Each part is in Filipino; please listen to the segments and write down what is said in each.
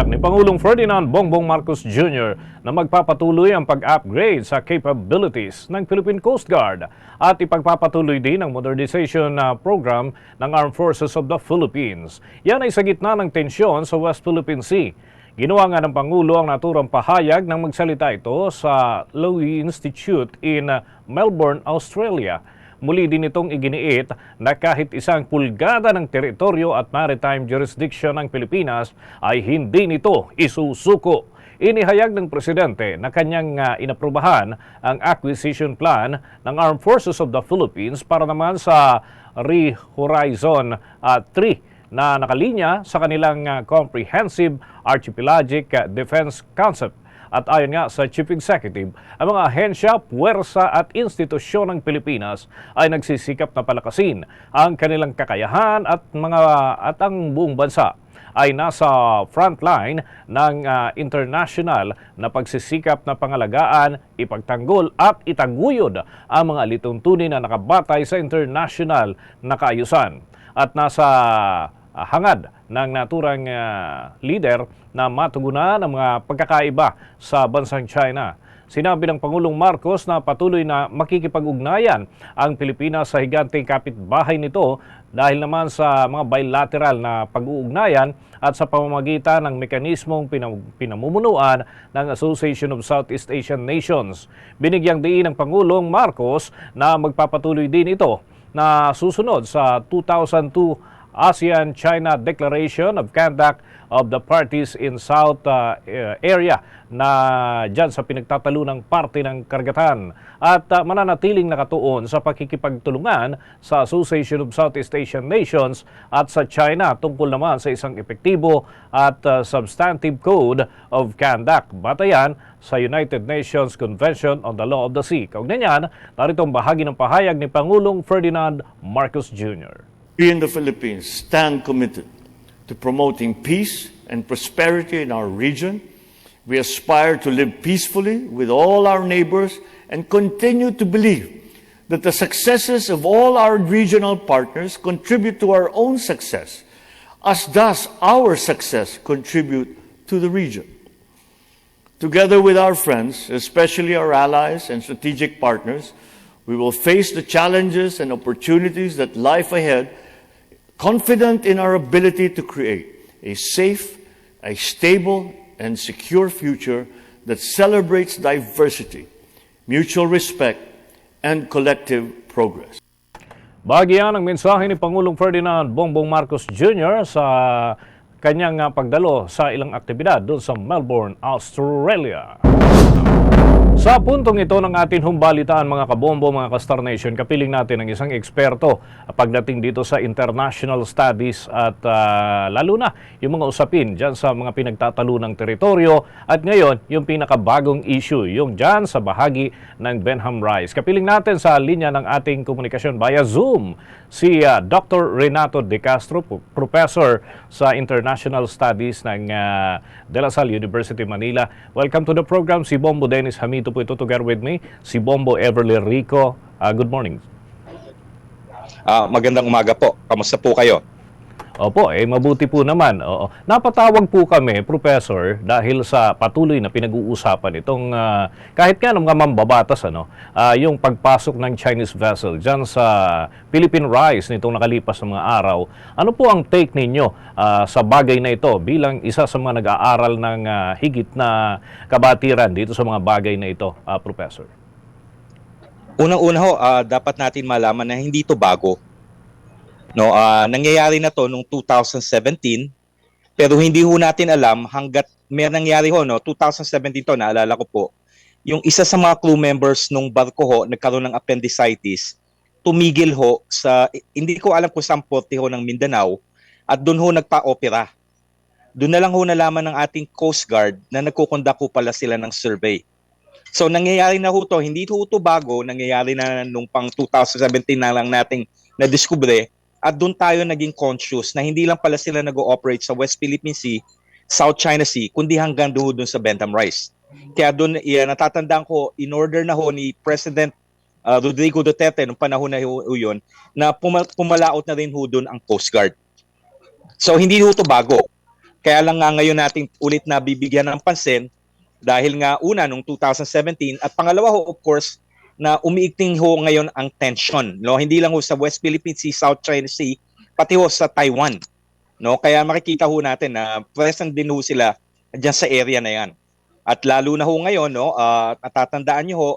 Tiniyak ni Pangulong Ferdinand Bongbong Marcos Jr. na magpapatuloy ang pag-upgrade sa capabilities ng Philippine Coast Guard at ipagpapatuloy din ang modernization na program ng Armed Forces of the Philippines. Yan ay sa gitna ng tensyon sa West Philippine Sea. Ginawa nga ng Pangulo ang naturang pahayag nang magsalita ito sa Lowy Institute in Melbourne, Australia. Muli din itong iginiit na kahit isang pulgada ng teritoryo at maritime jurisdiction ng Pilipinas ay hindi nito isusuko. Inihayag ng Presidente na kanyang uh, inaprubahan ang acquisition plan ng Armed Forces of the Philippines para naman sa Re-Horizon uh, 3 na nakalinya sa kanilang uh, Comprehensive Archipelagic Defense Concept. At ayon nga sa Chief Executive, ang mga ahensya, puwersa at institusyon ng Pilipinas ay nagsisikap na palakasin ang kanilang kakayahan at mga at ang buong bansa ay nasa frontline ng uh, international na pagsisikap na pangalagaan, ipagtanggol at itaguyod ang mga lituntunin na nakabatay sa international na kaayusan. At nasa uh, hangad ng naturang uh, leader na matugunan ang mga pagkakaiba sa bansang China. Sinabi ng Pangulong Marcos na patuloy na makikipag-ugnayan ang Pilipinas sa higanteng kapitbahay nito dahil naman sa mga bilateral na pag-uugnayan at sa pamamagitan ng mekanismong pinam- pinamumunuan ng Association of Southeast Asian Nations. Binigyang diin ng Pangulong Marcos na magpapatuloy din ito na susunod sa 2002 ASEAN-China Declaration of Conduct of the Parties in South uh, Area na dyan sa pinagtatalo ng parte ng karagatan at uh, mananatiling nakatuon sa pakikipagtulungan sa Association of Southeast Asian Nations at sa China tungkol naman sa isang epektibo at uh, substantive code of conduct. Batayan sa United Nations Convention on the Law of the Sea. Kaugnay narito ang bahagi ng pahayag ni Pangulong Ferdinand Marcos Jr. We in the Philippines stand committed to promoting peace and prosperity in our region. We aspire to live peacefully with all our neighbors and continue to believe that the successes of all our regional partners contribute to our own success, as does our success contribute to the region. Together with our friends, especially our allies and strategic partners, we will face the challenges and opportunities that lie ahead confident in our ability to create a safe, a stable, and secure future that celebrates diversity, mutual respect, and collective progress. Bahagi yan ang mensahe ni Pangulong Ferdinand Bongbong Marcos Jr. sa kanyang uh, pagdalo sa ilang aktibidad doon sa Melbourne, Australia. Sa puntong ito ng ating humbalitaan mga kabombo, mga ka-Star Nation, kapiling natin ang isang eksperto pagdating dito sa international studies at uh, lalo na yung mga usapin dyan sa mga pinagtatalo ng teritoryo at ngayon yung pinakabagong issue, yung dyan sa bahagi ng Benham Rise. Kapiling natin sa linya ng ating komunikasyon via Zoom si uh, Dr. Renato De Castro, Professor sa International Studies ng uh, De La Salle University, Manila. Welcome to the program, si Bombo Dennis Hamito po ito together with me, si Bombo Everly Rico. Uh, good morning. Ah, magandang umaga po. Kamusta po kayo? Opo, eh mabuti po naman. Oo. Napatawag po kami, Professor, dahil sa patuloy na pinag-uusapan itong ah, kahit nga ng mga mambabatas ano, ah, yung pagpasok ng Chinese vessel diyan sa Philippine Rise nitong nakalipas na mga araw. Ano po ang take ninyo ah, sa bagay na ito bilang isa sa mga nag-aaral ng ah, higit na kabatiran dito sa mga bagay na ito, ah, Professor? Unang-una ho, ah, dapat natin malaman na hindi ito bago. No, ah, nangyayari na to noong 2017 pero hindi ho natin alam hanggat may nangyari ho no? 2017 to naalala ko po. Yung isa sa mga crew members nung barko ho nagkaroon ng appendicitis tumigil ho sa hindi ko alam kung saan porte ho ng Mindanao at doon ho nagpa-opera. Doon na lang ho nalaman ng ating Coast Guard na nagkukondak ho pala sila ng survey. So nangyayari na ho to, hindi ho to bago, nangyayari na nung pang 2017 na lang nating na-discover at doon tayo naging conscious na hindi lang pala sila nag-ooperate sa West Philippine Sea, South China Sea, kundi hanggang doon doon sa Bentham Rise. Kaya doon, yeah, natatandaan ko, in order na ho ni President uh, Rodrigo Duterte nung panahon na ho, yun, na puma- pumalaot na rin ho doon ang Coast Guard. So hindi ho to bago. Kaya lang nga ngayon natin ulit na bibigyan ng pansin dahil nga una nung 2017 at pangalawa ho of course na umiikting ho ngayon ang tension no? Hindi lang ho sa West Philippine Sea, South China Sea pati ho sa Taiwan no? Kaya makikita ho natin na present din ho sila diyan sa area na yan. At lalo na ho ngayon no? Ah, natatandaan niyo ho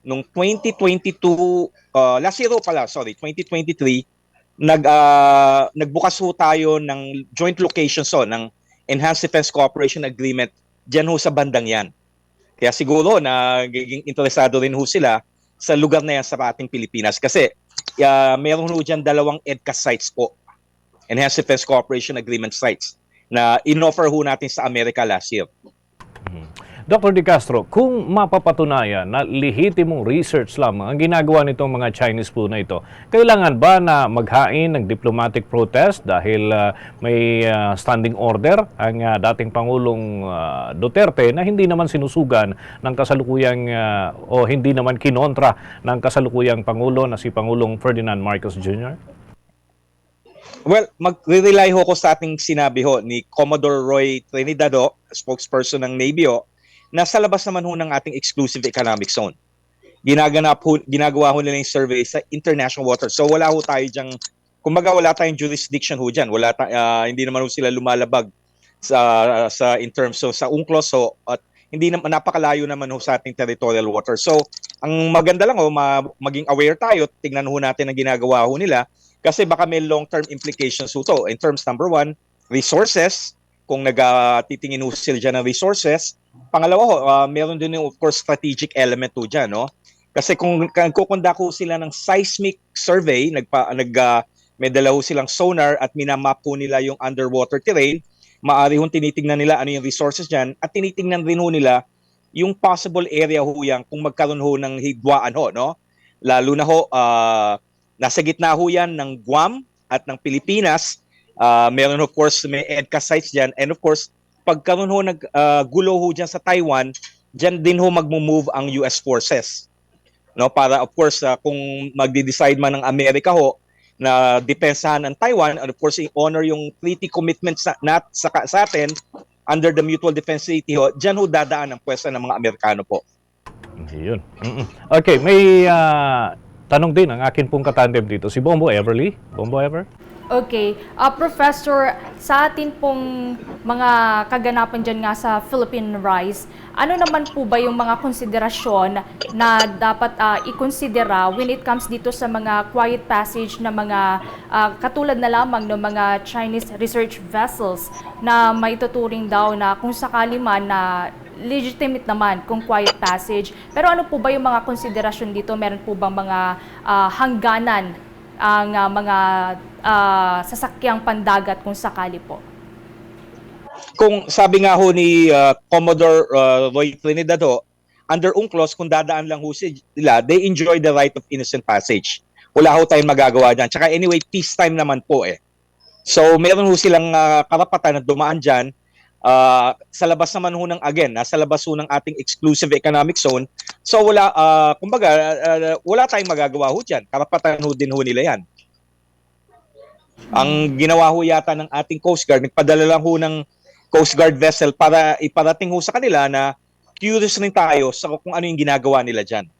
nung 2022 uh, last year pala sorry 2023 nag ah, nagbukas ho tayo ng joint locations ho ng Enhanced Defense Cooperation Agreement diyan ho sa bandang yan. Kaya siguro na interesado rin ho sila sa lugar na yan sa ating Pilipinas kasi uh, meron ho diyan dalawang EDCA sites po. Enhanced Defense Cooperation Agreement sites na inoffer ho natin sa Amerika last year. Dr. De Castro, kung mapapatunayan na lehitimong research lamang ang ginagawa nitong mga Chinese po na ito, kailangan ba na maghain ng diplomatic protest dahil ah, may ah, standing order ang ah, dating Pangulong ah, Duterte na hindi naman sinusugan ng kasalukuyang ah, o hindi naman kinontra ng kasalukuyang Pangulo na si Pangulong Ferdinand Marcos Jr.? Well, magre-rely ho ko sa ating sinabi ho ni Commodore Roy Trinidad ho, spokesperson ng Navy ho, na sa labas naman ho ng ating exclusive economic zone. Ginaganap ho, ginagawa ho nila yung survey sa international waters. So wala ho tayo diyang, kumbaga wala tayong jurisdiction ho dyan. Wala ta, ah, hindi naman ho sila lumalabag sa, sa in terms of sa UNCLOS ho, at hindi naman napakalayo naman ho sa ating territorial water. So ang maganda lang ho, ma, maging aware tayo, tingnan ho natin ang ginagawa ho nila kasi baka may long-term implications ho to. In terms number one, resources, kung nagtitingin ho sila dyan ng resources. Pangalawa ho, ah, meron din yung of course strategic element ho dyan, no? Kasi kung kukondak ho sila ng seismic survey, nagpa, nag, ah, may dala ho silang sonar at minamap ho nila yung underwater terrain, maari ho tinitingnan nila ano yung resources dyan at tinitingnan rin ho nila yung possible area ho yan kung magkaroon ho ng higwaan ho, no? Lalo na ho, ah, nasa gitna ho yan ng Guam at ng Pilipinas. Ah, meron of course may EDCA sites dyan. And of course, pagkaroon ho nag gulo ho dyan sa Taiwan, dyan din ho magmo-move ang US forces. No, para of course ah, kung magde-decide man ng Amerika ho na depensahan ang Taiwan and of course i-honor yung treaty commitments sa, sa, sa atin under the Mutual Defense Treaty ho, dyan ho dadaan ang pwesta ng mga Amerikano po. Yun. Okay, may ah, tanong din ang akin pong katandem dito. Si Bombo Everly. Bombo Ever? Okay. Ah, Professor, sa atin pong mga kaganapan dyan nga sa Philippine Rise, ano naman po ba yung mga konsiderasyon na dapat ah, ikonsidera when it comes dito sa mga quiet passage na mga ah, katulad na lamang ng mga Chinese research vessels na maituturing daw na kung sakali man na legitimate naman kung quiet passage. Pero ano po ba yung mga konsiderasyon dito? Meron po bang mga ah, hangganan ang ah, mga ah, sasakyang pandagat kung sakali po? kung sabi nga ho ni uh, Commodore uh, Roy Trinidad ho, under UNCLOS, kung dadaan lang ho sila, they enjoy the right of innocent passage. Wala ho tayong magagawa dyan. Tsaka anyway, peacetime naman po eh. So meron ho silang uh, karapatan na dumaan dyan. Uh, sa labas naman ho ng, again, nasa labas ho ng ating exclusive economic zone. So wala, uh, kumbaga, uh, wala tayong magagawa ho dyan. Karapatan ho din ho nila yan. Ang ginawa ho yata ng ating Coast Guard, nagpadala lang ho ng Coast Guard vessel para iparating ho sa kanila na curious rin tayo sa kung ano yung ginagawa nila dyan.